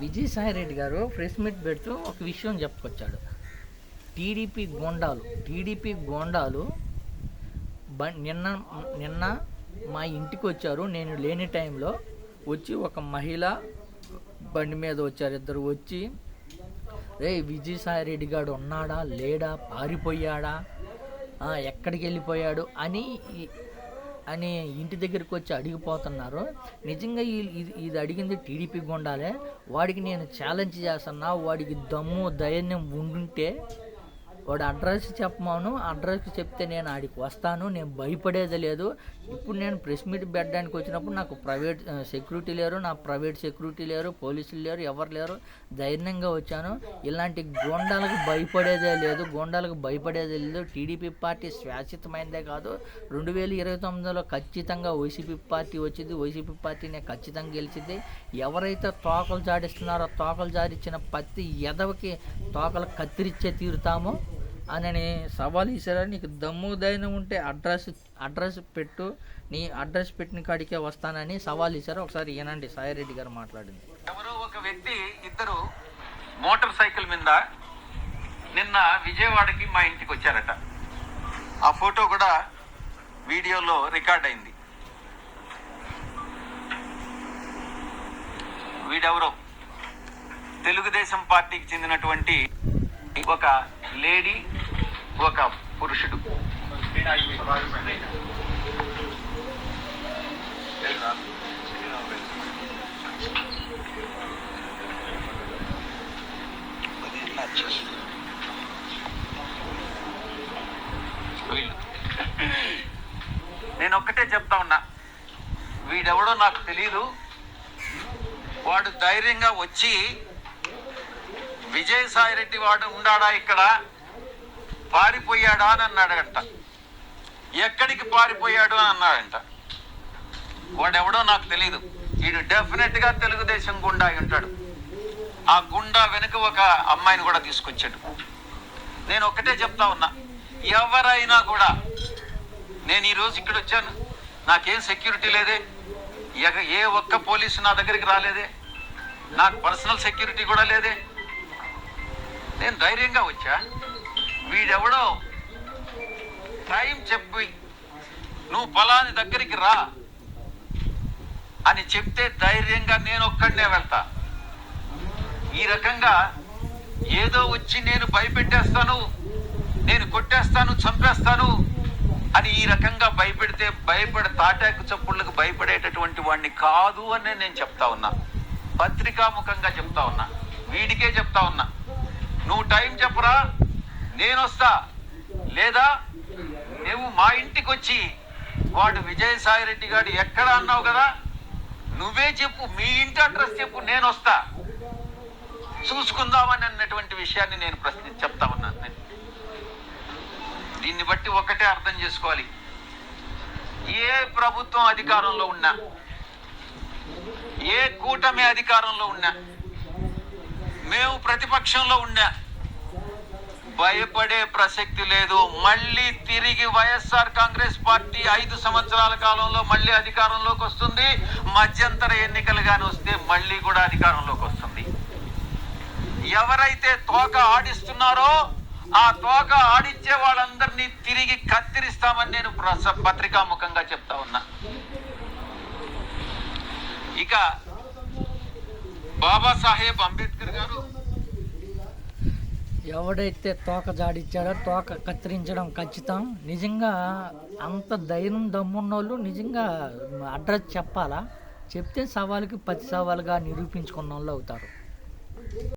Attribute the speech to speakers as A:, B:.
A: విజయసాయి రెడ్డి గారు press meet పెడుతూ ఒక విషయం చెప్పుకొచ్చాడు. టీడీపీ గోండాలు టీడీపీ గోండాలు బ నిన్న నిన్న మా ఇంటికి వచ్చారు. నేను లేని టైంలో వచ్చి ఒక మహిళ బండి మీద వచ్చారు. ఇద్దరు వచ్చి రే విజయసాయి రెడ్డి గారు ఉన్నాడా? లేడా? పారిపోయాడా? ఎక్కడికి వెళ్ళిపోయాడు? అని అని ఇంటి దగ్గరికి వచ్చి అడిగిపోతున్నారు. నిజంగా ఇది ఇది అడిగింది టీడీపీ గుండాలే. వాడికి నేను ఛాలెంజ్ చేస్తున్నా వాడికి దమ్ము ధైర్యం ఉండుంటే వాడు అడ్రస్ చెప్పమాను అడ్రస్ చెప్తే నేను ఆడికి వస్తాను నేను భయపడేది లేదు. ఇప్పుడు నేను ప్రెస్ మీట్ పెట్టడానికి వచ్చినప్పుడు నాకు ప్రైవేట్ సెక్యూరిటీ లేరు నా ప్రైవేట్ సెక్యూరిటీ లేరు పోలీసులు లేరు ఎవరు లేరు. ధైర్యంగా వచ్చాను. ఇలాంటి గోండాలకు భయపడేదే లేదు గోండాలకు భయపడేదే లేదు. టీడీపీ పార్టీ శాశ్వతమైనదే కాదు. రెండు వేల ఇరవై తొమ్మిదిలో ఖచ్చితంగా వైసీపీ పార్టీ వచ్చింది. వైసీపీ పార్టీనే ఖచ్చితంగా గెలిచింది. ఎవరైతే తోకలు జాడిస్తున్నారో తోకలు జాడిచ్చిన ప్రతి ఎదవకి తోకలు కత్తిరిచ్చే తీరుతామో. అని సవాల్ ఇచ్చారా నీకు దమ్ము దైనం ఉంటే అడ్రస్ అడ్రస్ పెట్టు. నీ అడ్రస్ పెట్టిన కాడికే వస్తానని సవాల్ ఇచ్చారు ఒకసారి ఏనండి సాయిరెడ్డి గారు మాట్లాడింది.
B: ఎవరో ఒక వ్యక్తి ఇద్దరు మోటార్ సైకిల్ మీద నిన్న విజయవాడకి మా ఇంటికి వచ్చారట. ఆ ఫోటో కూడా వీడియోలో రికార్డ్ అయింది. వీడెవరో? తెలుగుదేశం పార్టీకి చెందినటువంటి ఒక లేడీ ఒక పురుషుడు. వీళ్ళు. నేను ఒక్కటే చెప్తా ఉన్నా. వీడెవడో నాకు తెలియదు వాడు ధైర్యంగా వచ్చి విజయసాయి రెడ్డి వాడు ఉండాడా ఇక్కడ? పారిపోయాడా అని అన్నాడంట. ఎక్కడికి పారిపోయాడు అని అన్నాడంట. వాడెవడో నాకు తెలియదు వీడు డెఫినెట్గా తెలుగుదేశం గుండా ఉంటాడు. ఆ గుండా వెనుక ఒక అమ్మాయిని కూడా తీసుకొచ్చాడు. నేను ఒక్కటే చెప్తా ఉన్నా. ఎవరైనా కూడా నేను ఈరోజు ఇక్కడ వచ్చాను. నాకేం సెక్యూరిటీ లేదే. ఎగ- ఏ ఒక్క పోలీసు నా దగ్గరికి రాలేదే. నాకు పర్సనల్ సెక్యూరిటీ కూడా లేదే. నేను ధైర్యంగా వచ్చా? వీడెవడో? టైం చెప్పి. నువ్వు ఫలాని దగ్గరికి రా. అని చెప్తే ధైర్యంగా నేను ఒక్కడనే వెళ్తా. ఈ రకంగా ఏదో వచ్చి నేను భయపెట్టేస్తాను నేను కొట్టేస్తాను చంపేస్తాను అని ఈ రకంగా భయపెడితే భయపడ తాటాకు చప్పుళ్ళకు భయపడేటటువంటి వాడిని కాదు అని నేను చెప్తా ఉన్నా. పత్రికాముఖంగా చెప్తా ఉన్నా. వీడికే చెప్తా ఉన్నా. నువ్వు టైం చెప్పరా నేను వస్తా. లేదా నువ్వు మా ఇంటికి వచ్చి వాడు విజయసాయి రెడ్డి గారు ఎక్కడ అన్నావు కదా? నువ్వే చెప్పు మీ ఇంటి అడ్రస్ చెప్పు నేను వస్తా. చూసుకుందామని అన్నటువంటి విషయాన్ని నేను ప్రశ్న చెప్తా ఉన్నాను. నేను దీన్ని బట్టి ఒకటే అర్థం చేసుకోవాలి. ఏ ప్రభుత్వం అధికారంలో ఉన్నా ఏ కూటమి అధికారంలో ఉన్నా మేము ప్రతిపక్షంలో ఉండా. భయపడే ప్రసక్తి లేదు. మళ్ళీ తిరిగి వైఎస్ఆర్ కాంగ్రెస్ పార్టీ ఐదు సంవత్సరాల కాలంలో మళ్ళీ అధికారంలోకి వస్తుంది. మధ్యంతర ఎన్నికలు కానీ వస్తే మళ్ళీ కూడా అధికారంలోకి వస్తుంది. ఎవరైతే తోక ఆడిస్తున్నారో ఆ తోక ఆడిచ్చే వాళ్ళందరినీ తిరిగి కత్తిరిస్తామని నేను పత్రికాముఖంగా చెప్తా ఉన్నా. ఇక బాబాసాహెబ్ అంబేద్కర్
A: ఎవడైతే తోక జాడిచ్చాడో తోక కత్తిరించడం ఖచ్చితం. నిజంగా అంత ధైర్యం దమ్మున్నోళ్ళు నిజంగా అడ్రస్ చెప్పాలా? చెప్తే సవాలుకి పది సవాలుగా నిరూపించుకున్న వాళ్ళు అవుతారు.